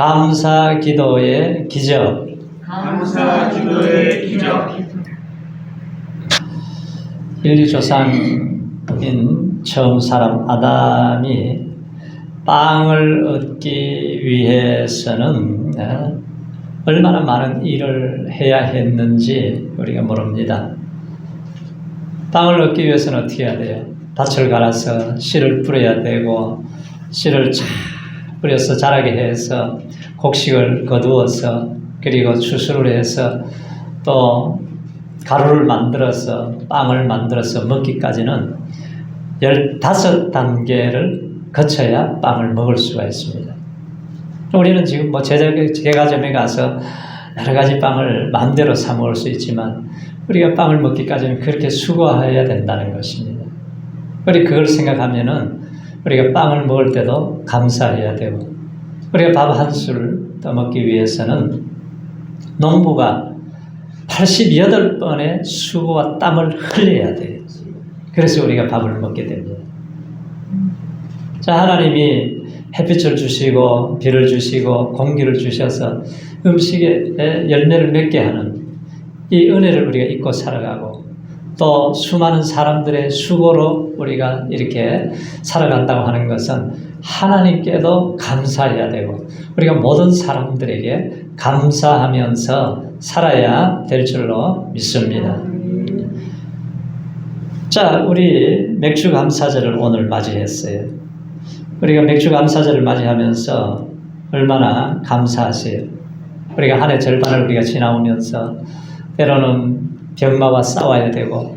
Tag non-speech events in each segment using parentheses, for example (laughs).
감사 기도의 기적. 감사 기도의 기적 인류 조상인 처음 사람 아담이 빵을 얻기 위해서는 어, 얼마나 많은 일을 해야 했는지 우리가 모릅니다. 빵을 얻기 위해서는 어떻게 해야 돼요? 밭을 갈아서 씨를 뿌려야 되고 씨를 잘 뿌려서 자라게 해서 곡식을 거두어서 그리고 추수를 해서 또 가루를 만들어서 빵을 만들어서 먹기까지는 15단계를 거쳐야 빵을 먹을 수가 있습니다. 우리는 지금 뭐 제과점에 가서 여러 가지 빵을 마음대로 사 먹을 수 있지만 우리가 빵을 먹기까지는 그렇게 수고해야 된다는 것입니다. 우리 그걸 생각하면은 우리가 빵을 먹을 때도 감사해야 되고 우리가 밥 한술 떠먹기 위해서는 농부가 88번의 수고와 땀을 흘려야 돼요. 그래서 우리가 밥을 먹게 됩니다. 자, 하나님이 햇빛을 주시고 비를 주시고 공기를 주셔서 음식에 열매를 맺게 하는 이 은혜를 우리가 잊고 살아가고 또 수많은 사람들의 수고로 우리가 이렇게 살아간다고 하는 것은 하나님께도 감사해야 되고 우리가 모든 사람들에게 감사하면서 살아야 될 줄로 믿습니다. 자, 우리 맥주 감사절을 오늘 맞이했어요. 우리가 맥주 감사절을 맞이하면서 얼마나 감사하세요. 우리가 한 해 절반을 우리가 지나오면서 때로는 병마와 싸워야 되고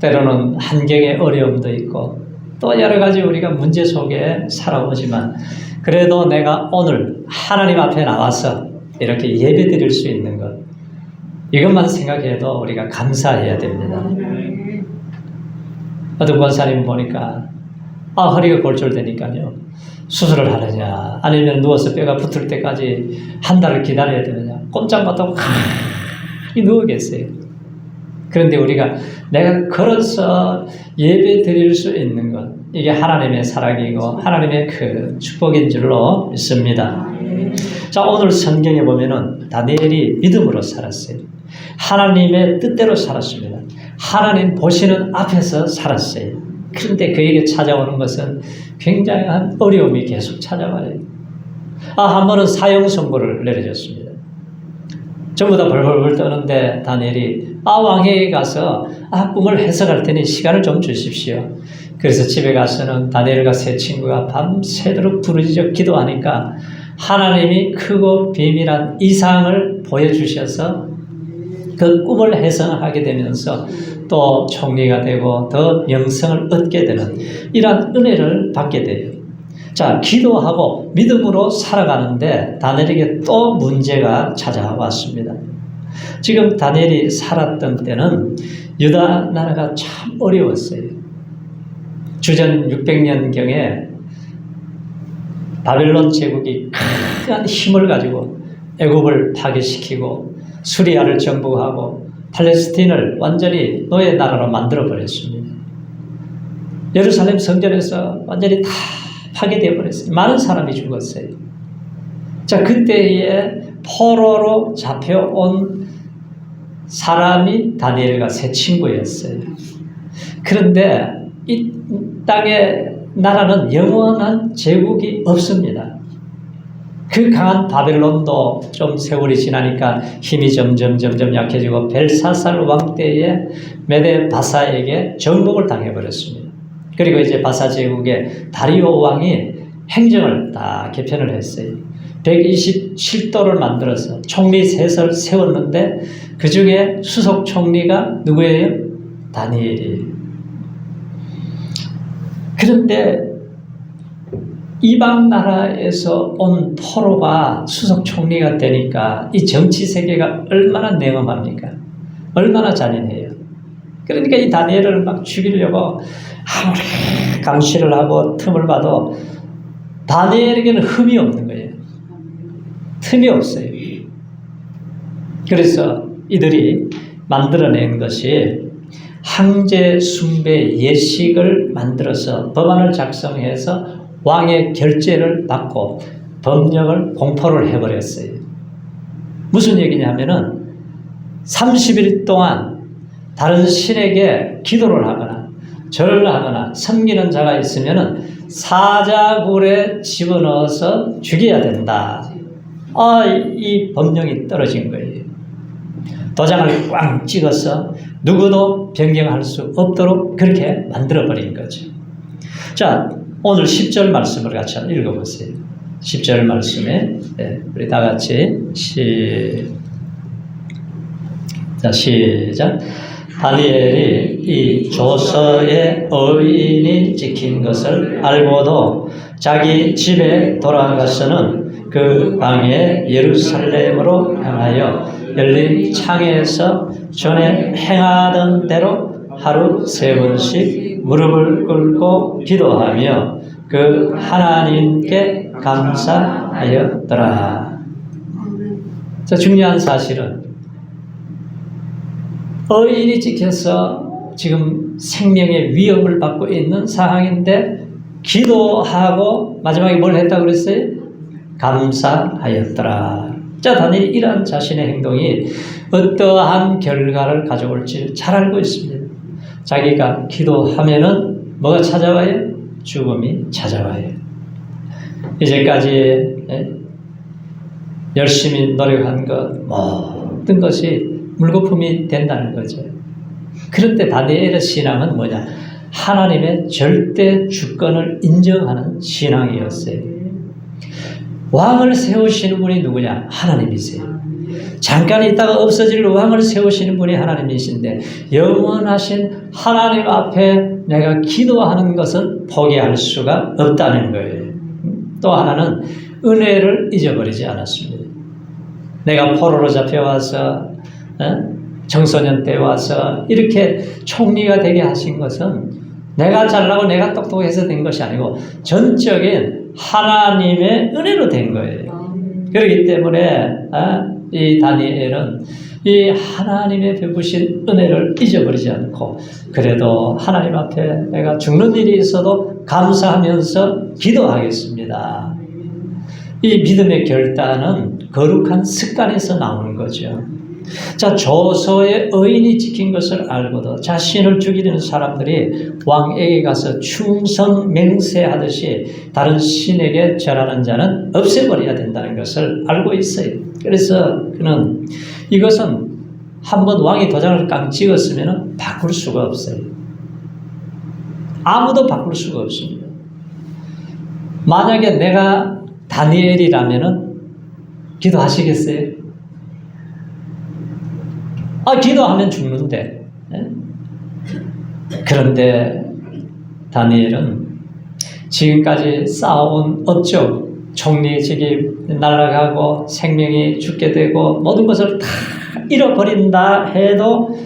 때로는 환경의 어려움도 있고 또 여러 가지 우리가 문제 속에 살아오지만 그래도 내가 오늘 하나님 앞에 나와서 이렇게 예배 드릴 수 있는 것 이것만 생각해도 우리가 감사해야 됩니다. 어떤 권사님 보니까 아 허리가 골절되니까요 수술을 하느냐 아니면 누워서 뼈가 붙을 때까지 한 달을 기다려야 되느냐 꼼짝 못하고 가만히 누워 계세요. 그런데 우리가 내가 걸어서 예배 드릴 수 있는 것 이게 하나님의 사랑이고 하나님의 그 축복인 줄로 믿습니다. 자 오늘 성경에 보면은 다니엘이 믿음으로 살았어요. 하나님의 뜻대로 살았습니다. 하나님 보시는 앞에서 살았어요. 그런데 그에게 찾아오는 것은 굉장한 어려움이 계속 찾아와요. 아, 한 번은 사형 선고를 내려줬습니다. 전부 다 벌벌벌 떠는데 다니엘이 아 왕에게 가서 아 꿈을 해석할 테니 시간을 좀 주십시오. 그래서 집에 가서는 다니엘과 세 친구가 밤새도록 부르짖어 기도하니까 하나님이 크고 비밀한 이상을 보여주셔서 그 꿈을 해석하게 되면서 또 총리가 되고 더 명성을 얻게 되는 이러한 은혜를 받게 돼요. 자, 기도하고 믿음으로 살아가는데 다니엘에게 또 문제가 찾아왔습니다. 지금 다니엘이 살았던 때는 유다 나라가 참 어려웠어요. 주전 600년경에 바벨론 제국이 큰 힘을 가지고 애굽을 파괴시키고 수리아를 정복하고 팔레스틴을 완전히 노예 나라로 만들어 버렸습니다. 예루살렘 성전에서 완전히 다 파괴되어 버렸어요. 많은 사람이 죽었어요. 자, 그때에 포로로 잡혀온 사람이 다니엘과 세 친구였어요. 그런데 이 땅의 나라는 영원한 제국이 없습니다. 그 강한 바벨론도 좀 세월이 지나니까 힘이 점점 점점 약해지고 벨사살 왕 때에 메데 바사에게 정복을 당해버렸습니다. 그리고 이제 바사 제국의 다리오 왕이 행정을 다 개편을 했어요. 127도를 만들어서 총리 셋을 세웠는데 그 중에 수석 총리가 누구예요? 다니엘이. 그런데 이방 나라에서 온 포로가 수석 총리가 되니까 이 정치 세계가 얼마나 냉엄합니까? 얼마나 잔인해요. 그러니까 이 다니엘을 막 죽이려고 아무리 감시를 하고 틈을 봐도 다니엘에게는 흠이 없는 거예요. 틈이 없어요. 그래서 이들이 만들어낸 것이 황제 숭배 예식을 만들어서 법안을 작성해서 왕의 결재를 받고 법령을 공포를 해버렸어요. 무슨 얘기냐면은 30일 동안 다른 신에게 기도를 하거나 절을 하거나 섬기는 자가 있으면은 사자굴에 집어넣어서 죽여야 된다. 아, 이 법령이 떨어진 거예요. 도장을 꽝 찍어서 누구도 변경할 수 없도록 그렇게 만들어버린 거죠. 자, 오늘 10절 말씀을 같이 한번 읽어보세요. 10절 말씀에 네, 우리 다 같이 시, 자, 시작. 다니엘이 이 조서의 어인이 찍힌 것을 알고도 자기 집에 돌아가서는 그 방에 예루살렘으로 향하여 열린 창에서 전에 행하던 대로 하루 세 번씩 무릎을 꿇고 기도하며 그 하나님께 감사하였더라. 자, 중요한 사실은 어인이 찍혀서 지금 생명의 위협을 받고 있는 상황인데 기도하고 마지막에 뭘 했다고 그랬어요? 감사하였더라. 자, 다니엘이 이러한 자신의 행동이 어떠한 결과를 가져올지 잘 알고 있습니다. 자기가 기도하면은 뭐가 찾아와요? 죽음이 찾아와요. 이제까지 예? 열심히 노력한 것 모든 것이 물거품이 된다는 거죠. 그런데 다니엘의 신앙은 뭐냐? 하나님의 절대 주권을 인정하는 신앙이었어요. 왕을 세우시는 분이 누구냐? 하나님이세요. 잠깐 있다가 없어질 왕을 세우시는 분이 하나님이신데 영원하신 하나님 앞에 내가 기도하는 것은 포기할 수가 없다는 거예요. 또 하나는 은혜를 잊어버리지 않았습니다. 내가 포로로 잡혀와서 어? 청소년 때 와서 이렇게 총리가 되게 하신 것은 내가 잘나고 내가 똑똑해서 된 것이 아니고 전적인 하나님의 은혜로 된 거예요. 그렇기 때문에 어? 이 다니엘은 이 하나님의 베푸신 은혜를 잊어버리지 않고 그래도 하나님 앞에 내가 죽는 일이 있어도 감사하면서 기도하겠습니다. 이 믿음의 결단은 거룩한 습관에서 나오는 거죠. 자, 조서의 의인이 지킨 것을 알고도 자신을 죽이려는 사람들이 왕에게 가서 충성 맹세하듯이 다른 신에게 절하는 자는 없애버려야 된다는 것을 알고 있어요. 그래서 그는 이것은 한번 왕이 도장을 깡 찍었으면 바꿀 수가 없어요. 아무도 바꿀 수가 없습니다. 만약에 내가 다니엘이라면은 기도하시겠어요? 아, 기도하면 죽는데. 예? 그런데 다니엘은 지금까지 쌓아온 업적, 총리직이 날아가고 생명이 죽게 되고 모든 것을 다 잃어버린다 해도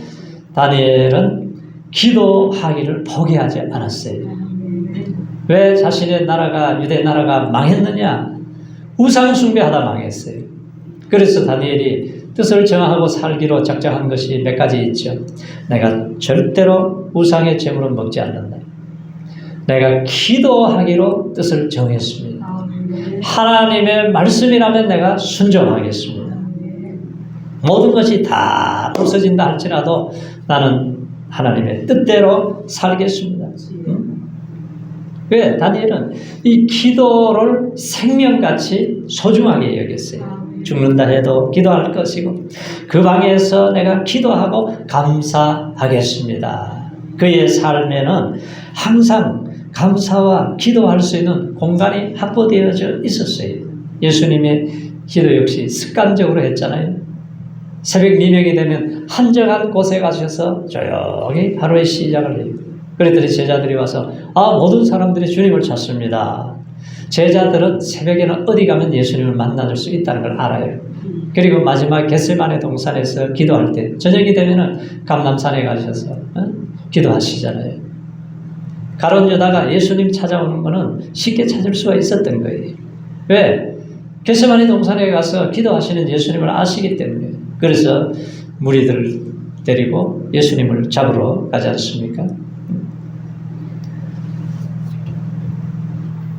다니엘은 기도하기를 포기하지 않았어요. 왜 자신의 나라가 유대 나라가 망했느냐? 우상 숭배하다 망했어요. 그래서 다니엘이 뜻을 정하고 살기로 작정한 것이 몇 가지 있죠. 내가 절대로 우상의 재물은 먹지 않는다. 내가 기도하기로 뜻을 정했습니다. 하나님의 말씀이라면 내가 순종하겠습니다. 모든 것이 다 부서진다 할지라도 나는 하나님의 뜻대로 살겠습니다. 응? 왜? 다니엘은 이 기도를 생명같이 소중하게 여겼어요. 죽는다 해도 기도할 것이고 그 방에서 내가 기도하고 감사하겠습니다. 그의 삶에는 항상 감사와 기도할 수 있는 공간이 확보되어져 있었어요. 예수님의 기도 역시 습관적으로 했잖아요. 새벽 미명이 되면 한적한 곳에 가셔서 조용히 하루의 시작을 해요. 그랬더니 제자들이 와서 아 모든 사람들이 주님을 찾습니다. 제자들은 새벽에는 어디 가면 예수님을 만날 수 있다는 걸 알아요. 그리고 마지막 겟셀만의 동산에서 기도할 때 저녁이 되면은 감남산에 가셔서 어? 기도하시잖아요. 가론 유다가 예수님 찾아오는 거는 쉽게 찾을 수가 있었던 거예요. 왜? 겟세마네 동산에 가서 기도하시는 예수님을 아시기 때문에 그래서 무리들 데리고 예수님을 잡으러 가지 않습니까?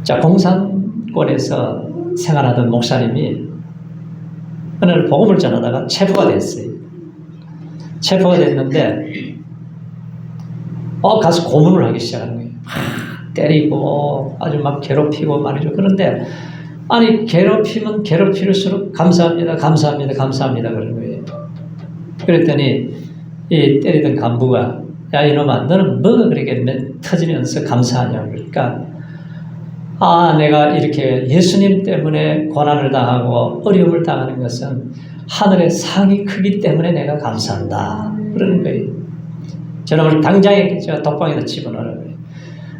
자, 공산권에서 생활하던 목사님이 날 복음을 전하다가 체포가 됐어요. 체포가 됐는데 어 가서 고문을 하기 시작하는 거예요. 막 때리고 아주 막 괴롭히고 말이죠. 그런데 아니 괴롭히면 괴롭힐수록 감사합니다, 감사합니다, 감사합니다 그러는 거예요. 그랬더니 이 때리던 간부가 야 이놈아 너는 뭐가 그렇게 맨- 터지면서 감사하냐 그러니까 아 내가 이렇게 예수님 때문에 고난을 당하고 어려움을 당하는 것은 하늘의 상이 크기 때문에 내가 감사한다 그러는 거예요. 저놈을 당장에 제가 독방에다 집어넣으라고요.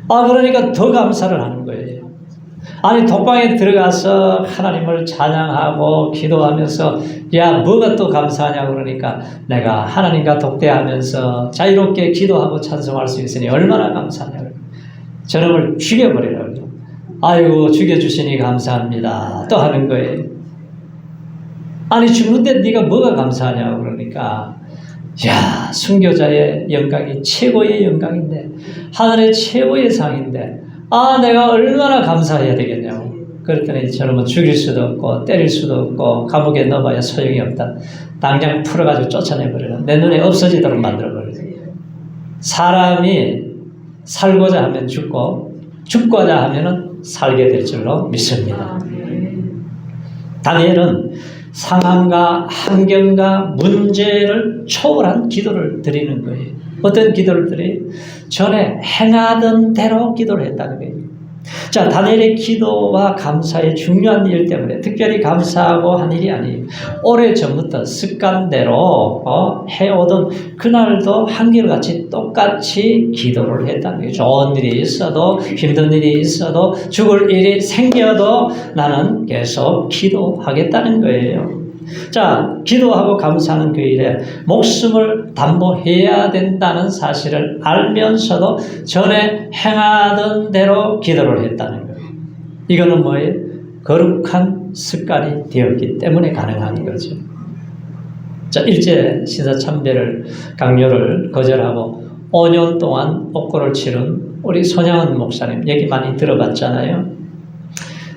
아 그러니까 더 감사를 하는 거예요. 아니 독방에 들어가서 하나님을 찬양하고 기도하면서 야 뭐가 또 감사하냐 그러니까 내가 하나님과 독대하면서 자유롭게 기도하고 찬송할 수 있으니 얼마나 감사하냐 저놈을 죽여버리라고요. 아이고 죽여주시니 감사합니다. 또 하는 거예요. 아니 죽는데 네가 뭐가 감사하냐 그러니까 야 순교자의 영광이 최고의 영광인데 하늘의 최고의 상인데 아 내가 얼마나 감사해야 되겠냐고 그랬더니 저놈은 죽일 수도 없고 때릴 수도 없고 감옥에 넣어봐야 소용이 없다 당장 풀어가지고 쫓아내버려라 내 눈에 없어지도록 만들어버려라 사람이 살고자 하면 죽고 죽고자 하면은 살게 될 줄로 믿습니다 다니엘은 상황과 환경과 문제를 초월한 기도를 드리는 거예요. 어떤 기도를 드려요? 전에 행하던 대로 기도를 했다는 거예요. 자, 다니엘의 기도와 감사의 중요한 일 때문에 특별히 감사하고 한 일이 아니에요. 오래 전부터 습관대로 어, 해오던 그날도 한결같이 똑같이 기도를 했다는 거예요. 좋은 일이 있어도 힘든 일이 있어도 죽을 일이 생겨도 나는 계속 기도하겠다는 거예요. 자, 기도하고 감사하는 그 일에 목숨을 담보해야 된다는 사실을 알면서도 전에 행하던 대로 기도를 했다는 거예요. 이거는 뭐예요? 거룩한 습관이 되었기 때문에 가능한 거죠. 자, 일제 신사참배를 강요를 거절하고 5년 동안 옥고를 치른 우리 손양은 목사님 얘기 많이 들어봤잖아요.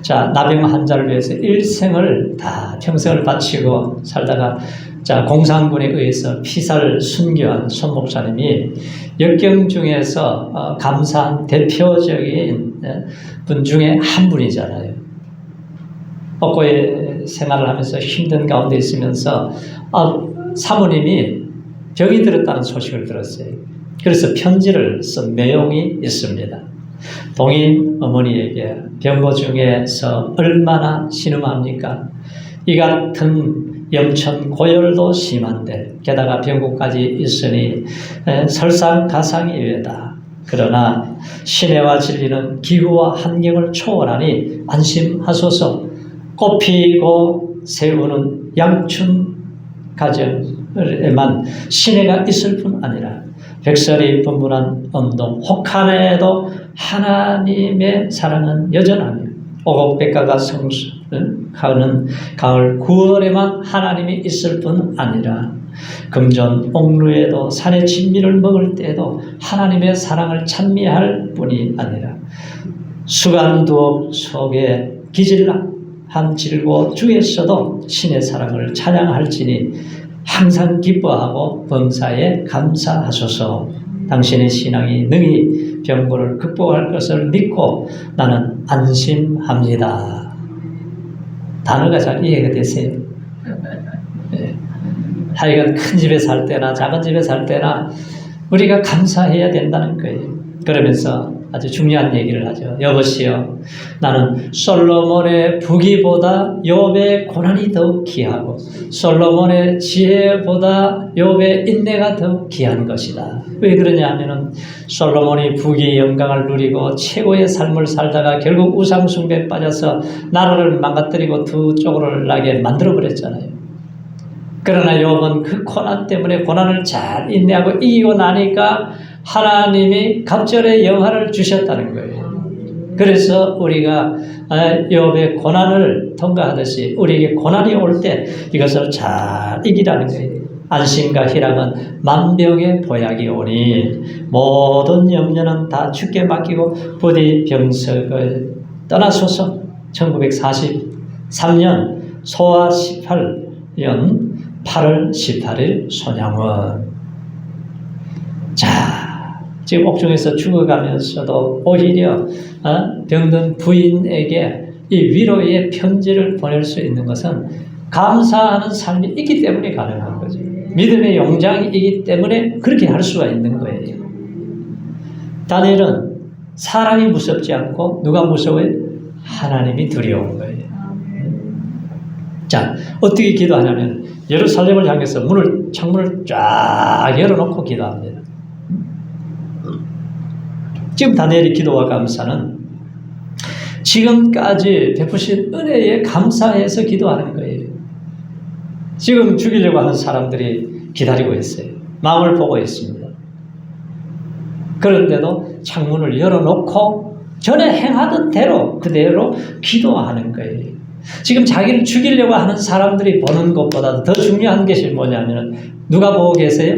자, 나병 환자를 위해서 일생을 다 평생을 바치고 살다가 자, 공산군에 의해서 피살 순교한 손 목사님이 역경 중에서 어, 감사한 대표적인 예, 분 중에 한 분이잖아요. 옥고에 생활을 하면서 힘든 가운데 있으면서 아, 사모님이 병이 들었다는 소식을 들었어요. 그래서 편지를 쓴 내용이 있습니다. 동인 어머니에게 병고 중에서 얼마나 신음합니까? 이 같은 염천 고열도 심한데 게다가 병고까지 있으니 에, 설상가상이외다. 그러나 신혜와 진리는 기후와 환경을 초월하니 안심하소서 꽃피고 세우는 양춘 가정에만 신혜가 있을 뿐 아니라 백설이 분분한 언동 혹한에도 하나님의 사랑은 여전하며 오곡백가가 성수하는 가을 9월에만 하나님이 있을 뿐 아니라 금전 옥루에도 산의 진미를 먹을 때에도 하나님의 사랑을 찬미할 뿐이 아니라 수간두억 속에 기질한 질고 중에서도 신의 사랑을 찬양할지니 항상 기뻐하고 범사에 감사하소서 당신의 신앙이 능히 병고를 극복할 것을 믿고 나는 안심합니다. 단어가 잘 이해가 되세요? 예. (laughs) 하여간 큰 집에 살 때나 작은 집에 살 때나 우리가 감사해야 된다는 거예요. 그러면서 아주 중요한 얘기를 하죠. 여보시여, 나는 솔로몬의 부귀보다 욥의 고난이 더욱 귀하고 솔로몬의 지혜보다 욥의 인내가 더욱 귀한 것이다. 왜 그러냐 하면은 솔로몬이 부귀 영광을 누리고 최고의 삶을 살다가 결국 우상 숭배에 빠져서 나라를 망가뜨리고 두 쪽으로 나게 만들어 버렸잖아요. 그러나 욥은 그 고난 때문에 고난을 잘 인내하고 이기고 나니까 하나님이 갑절의 영화를 주셨다는 거예요. 그래서 우리가 욥의 고난을 통과하듯이 우리에게 고난이 올 때 이것을 잘 이기라는 거예요. 안심과 희락은 만병의 보약이 오니 모든 염려는 다 주께 맡기고 부디 병석을 떠나소서 1940 3년 소아 18년 8월 18일 손양원. 자, 지금 옥중에서 죽어가면서도 오히려 어? 병든 부인에게 이 위로의 편지를 보낼 수 있는 것은 감사하는 삶이 있기 때문에 가능한 거죠. 믿음의 용장이기 때문에 그렇게 할 수가 있는 거예요. 다니엘은 사람이 무섭지 않고 누가 무서워요? 하나님이 두려운 거예요. 자, 어떻게 기도하냐면 예루살렘을 향해서 문을 창문을 쫙 열어놓고 기도합니다. 지금 다니엘의 기도와 감사는 지금까지 베푸신 은혜에 감사해서 기도하는 거예요. 지금 죽이려고 하는 사람들이 기다리고 있어요. 마음을 보고 있습니다. 그런데도 창문을 열어놓고 전에 행하던 대로 그대로 기도하는 거예요. 지금 자기를 죽이려고 하는 사람들이 보는 것보다도 더 중요한 것이 뭐냐면 누가 보고 계세요?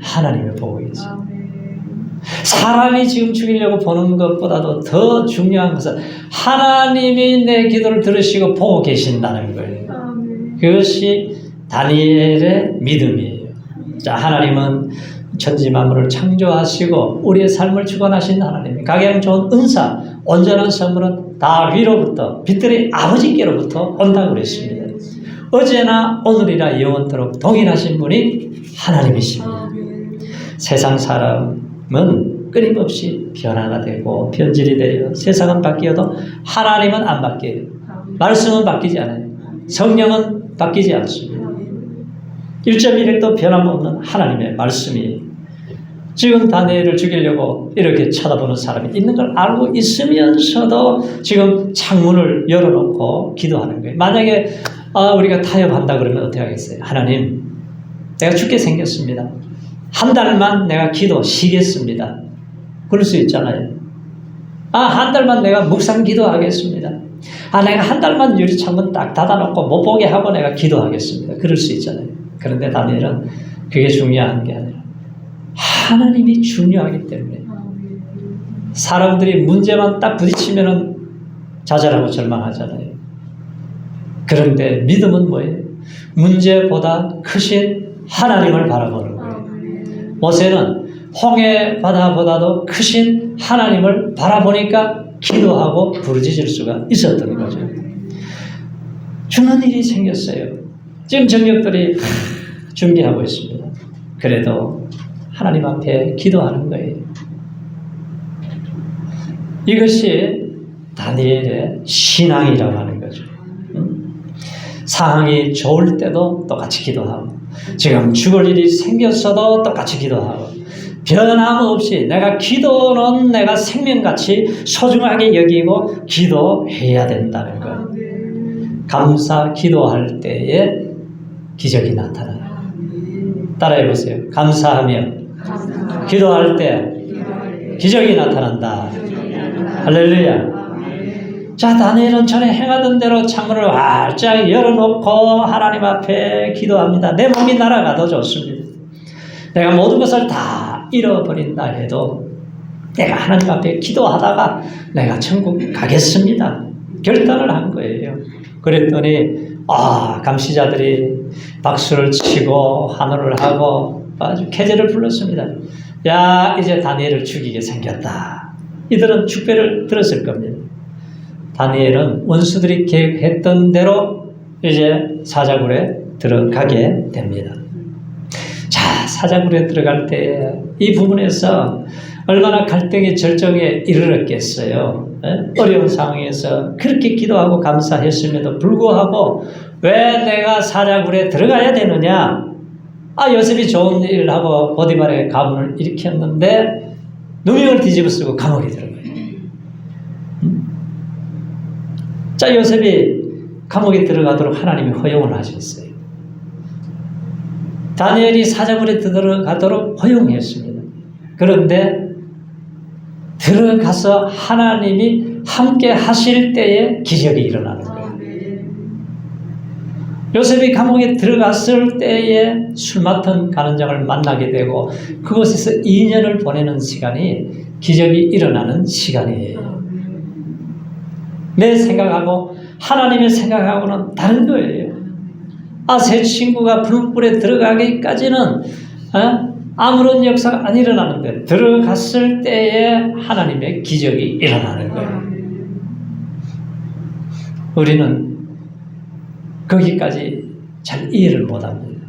하나님이 보고 계세요. 사람이 지금 죽이려고 보는 것보다도 더 중요한 것은 하나님이 내 기도를 들으시고 보고 계신다는 거예요. 그것이 다니엘의 믿음이에요. 자, 하나님은 천지 만물을 창조하시고 우리의 삶을 주관하신 하나님. 가장 좋은 은사, 온전한 선물은 다 위로부터 빛들의 아버지께로부터 온다고 그랬습니다. 어제나 오늘이나 영원토록 동일하신 분이 하나님이십니다. 세상 사람 은 끊임없이 변화가 되고 변질이 되어 세상은 바뀌어도 하나님은 안 바뀌어요. 말씀은 바뀌지 않아요. 성령은 바뀌지 않습니다. 1.1일도 변함없는 하나님의 말씀이 지금 다니엘을 죽이려고 이렇게 쳐다보는 사람이 있는 걸 알고 있으면서도 지금 창문을 열어놓고 기도하는 거예요. 만약에 아, 우리가 타협한다 그러면 어떻게 하겠어요? 하나님, 내가 죽게 생겼습니다. 한 달만 내가 기도 쉬겠습니다. 그럴 수 있잖아요. 아, 한 달만 내가 묵상 기도하겠습니다. 아, 내가 한 달만 유리창문 딱 닫아놓고 못 보게 하고 내가 기도하겠습니다. 그럴 수 있잖아요. 그런데 다니엘은 그게 중요한 게 아니라 하나님이 중요하기 때문에 사람들이 문제만 딱 부딪히면은 좌절하고 절망하잖아요. 그런데 믿음은 뭐예요? 문제보다 크신 하나님을 바라보는. 모세는 홍해 바다보다도 크신 하나님을 바라보니까 기도하고 부르짖을 수가 있었던 거죠. 주는 일이 생겼어요. 지금 정력들이 준비하고 있습니다. 그래도 하나님 앞에 기도하는 거예요. 이것이 다니엘의 신앙이라고 하는 거죠. 응? 상황이 좋을 때도 똑같이 기도하고, 지금 죽을 일이 생겼어도 똑같이 기도하고, 변함없이 내가 기도는 내가 생명같이 소중하게 여기고 기도해야 된다는 거예요. 감사 기도할 때에 기적이 나타나요. 따라해 보세요. 감사하며 기도할 때 기적이 나타난다. 할렐루야. 자, 다니엘은 전에 행하던 대로 창문을 활짝 열어놓고 하나님 앞에 기도합니다. 내 몸이 날아가도 좋습니다. 내가 모든 것을 다 잃어버린다 해도 내가 하나님 앞에 기도하다가 내가 천국 가겠습니다. 결단을 한 거예요. 그랬더니 아 감시자들이 박수를 치고 환호를 하고 아주 캐제를 불렀습니다. 야 이제 다니엘을 죽이게 생겼다. 이들은 축배를 들었을 겁니다. 다니엘은 원수들이 계획했던 대로 이제 사자굴에 들어가게 됩니다. 자 사자굴에 들어갈 때 이 부분에서 얼마나 갈등의 절정에 이르렀겠어요. 에? 어려운 상황에서 그렇게 기도하고 감사했음에도 불구하고 왜 내가 사자굴에 들어가야 되느냐? 아 요셉이 좋은 일을 하고 보디발의 가문을 일으켰는데 누명을 뒤집어 쓰고 감옥에 들어가요. 음? 자 요셉이 감옥에 들어가도록 하나님이 허용을 하셨어요. 다니엘이 사자굴에 들어가도록 허용했습니다. 그런데 들어가서 하나님이 함께 하실 때에 기적이 일어나는 거예요. 요셉이 감옥에 들어갔을 때에 술 맡은 가는장을 만나게 되고 그곳에서 2년을 보내는 시간이 기적이 일어나는 시간이에요. 내 생각하고 하나님의 생각하고는 다른 거예요. 아, 새 친구가 불불에 들어가기까지는 어? 아무런 역사가 안 일어나는데 들어갔을 때에 하나님의 기적이 일어나는 거예요. 우리는 거기까지 잘 이해를 못합니다.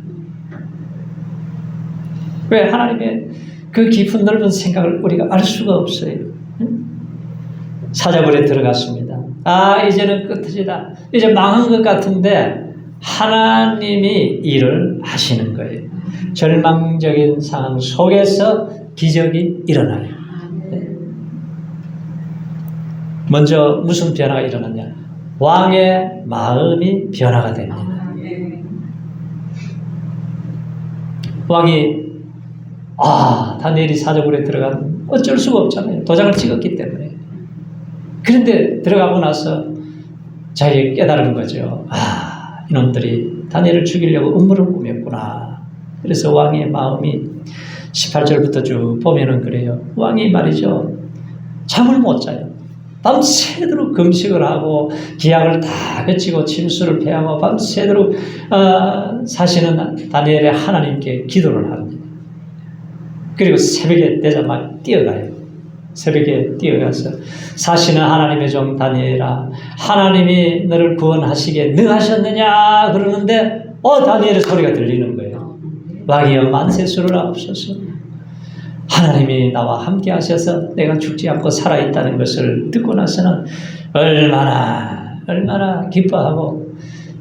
왜 하나님의 그 깊은 넓은 생각을 우리가 알 수가 없어요. 응? 사자굴에 들어갔습니다. 아 이제는 끝이다. 이제 망한 것 같은데 하나님이 일을 하시는 거예요. 절망적인 상황 속에서 기적이 일어나요. 네. 먼저 무슨 변화가 일어났냐? 왕의 마음이 변화가 됩니다. 왕이 아 다니엘이 사자굴에 들어가면 어쩔 수가 없잖아요. 도장을 찍었기 때문에. 그런데 들어가고 나서 자기 깨달은 거죠. 아 이놈들이 다니엘을 죽이려고 음모를 꾸몄구나. 그래서 왕의 마음이 18절부터 쭉 보면은 그래요. 왕이 말이죠. 잠을 못 자요. 밤새도록 금식을 하고 기약을 다 그치고 침수를 패하고 밤새도록 어, 사시는 다니엘의 하나님께 기도를 합니다. 그리고 새벽에 되자마자 뛰어가요. 새벽에 뛰어가서 사시는 하나님의 종 다니엘아 하나님이 너를 구원하시게 능하셨느냐 그러는데 어 다니엘의 소리가 들리는 거예요. 왕이여 만세수를 앞서서 하나님이 나와 함께 하셔서 내가 죽지 않고 살아있다는 것을 듣고 나서는 얼마나 얼마나 기뻐하고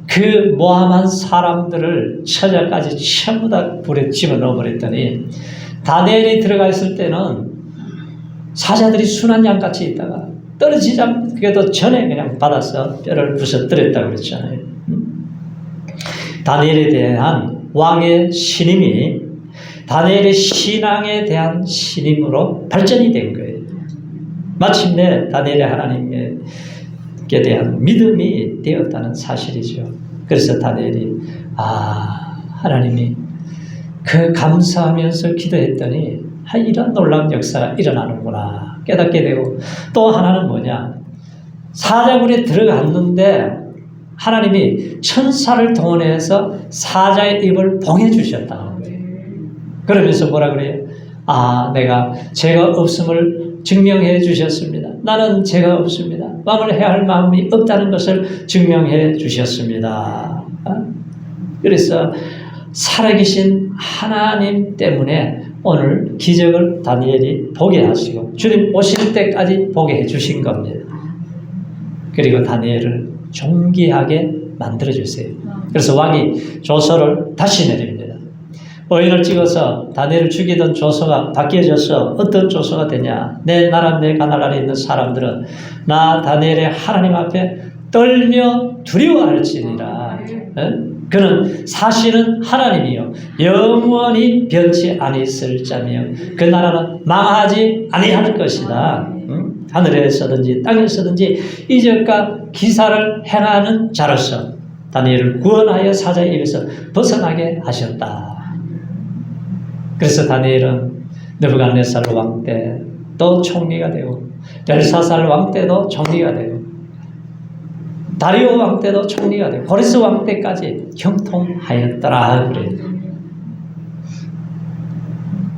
그 모함한 사람들을 처자까지 전부 다 불에 집어넣어 버렸더니 다니엘이 들어가 있을 때는 사자들이 순한 양같이 있다가 떨어지자마도 전에 그냥 받아서 뼈를 부서뜨렸다고 그랬잖아요. 음? 다니엘에 대한 왕의 신임이 다니엘의 신앙에 대한 신임으로 발전이 된 거예요. 마침내 다니엘의 하나님께 대한 믿음이 되었다는 사실이죠. 그래서 다니엘이 아 하나님이 그 감사하면서 기도했더니 아, 이런 놀라운 역사가 일어나는구나 깨닫게 되고 또 하나는 뭐냐 사자굴에 들어갔는데 하나님이 천사를 동원해서 사자의 입을 봉해 주셨다는 거예요. 그러면서 뭐라 그래요? 아, 내가 죄가 없음을 증명해 주셨습니다. 나는 죄가 없습니다. 왕을 해야 할 마음이 없다는 것을 증명해 주셨습니다. 아? 그래서 살아계신 하나님 때문에 오늘 기적을 다니엘이 보게 하시고 주님 오실 때까지 보게 해 주신 겁니다. 그리고 다니엘을 존귀하게 만들어 주세요. 그래서 왕이 조서를 다시 내립니다. 오인을 찍어서 다니엘을 죽이던 조서가 바뀌어져서 어떤 조서가 되냐? 내 나라 내 가나라 아래 있는 사람들은 나 다니엘의 하나님 앞에 떨며 두려워할지니라. 에? 그는 사실은 하나님이요 영원히 변치 아니을 자며 그 나라는 망하지 아니할 것이다. 응? 하늘에서든지 땅에서든지 이적과 기사를 행하는 자로서 다니엘을 구원하여 사자의 입에서 벗어나게 하셨다. 그래서 다니엘은 느부갓네살 왕 때 또 총리가 되고 벨사살 왕 때도 총리가 되고 다리오 왕 때도 총리가 되고 고레스 왕 때까지 형통하였더라 그래요.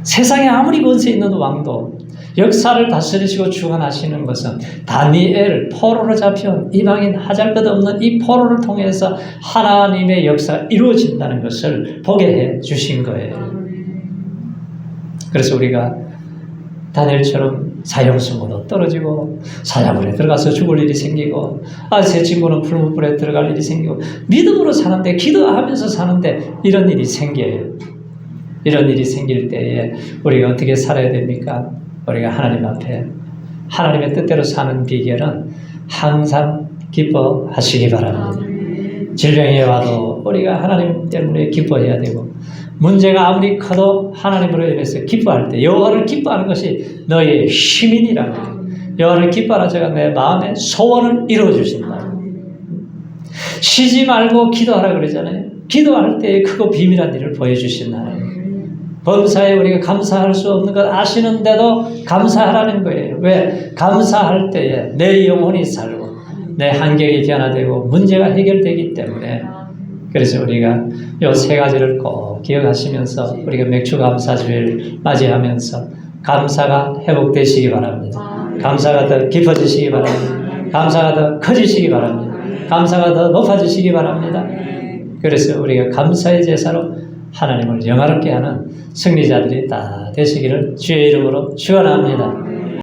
세상에 아무리 권세 있는 왕도 역사를 다스리시고 주관하시는 것은 다니엘 포로로 잡혀온 이방인 하잘것 없는 이 포로를 통해서 하나님의 역사가 이루어진다는 것을 보게 해 주신 거예요. 그래서 우리가 다니엘처럼 사형수모도 떨어지고 사자굴에 들어가서 죽을 일이 생기고 아새 친구는 풀무불에 들어갈 일이 생기고 믿음으로 사는데 기도하면서 사는데 이런 일이 생겨요. 이런 일이 생길 때에 우리가 어떻게 살아야 됩니까? 우리가 하나님 앞에 하나님의 뜻대로 사는 비결은 항상 기뻐하시기 바랍니다. 질병이 와도 우리가 하나님 때문에 기뻐해야 되고 문제가 아무리 커도 하나님으로 인해서 기뻐할 때 여호와를 기뻐하는 것이 너의 힘이니라. 여호와를 기뻐하라 제가 내 마음의 소원을 이루어 주신다. 쉬지 말고 기도하라 그러잖아요. 기도할 때 크고 비밀한 일을 보여주신 하나님. 범사에 우리가 감사할 수 없는 것 아시는데도 감사하라는 거예요. 왜? 감사할 때에 내 영혼이 살고 내 한계가 변화되고 문제가 해결되기 때문에 그래서 우리가 요세 가지를 꼭 기억하시면서 우리가 맥주 감사주일 맞이하면서 감사가 회복되시기 바랍니다. 감사가 더 깊어지시기 바랍니다. 감사가 더 커지시기 바랍니다. 감사가 더 높아지시기 바랍니다. 그래서 우리가 감사의 제사로 하나님을 영화롭게 하는 승리자들이 다 되시기를 주의 이름으로 축원합니다.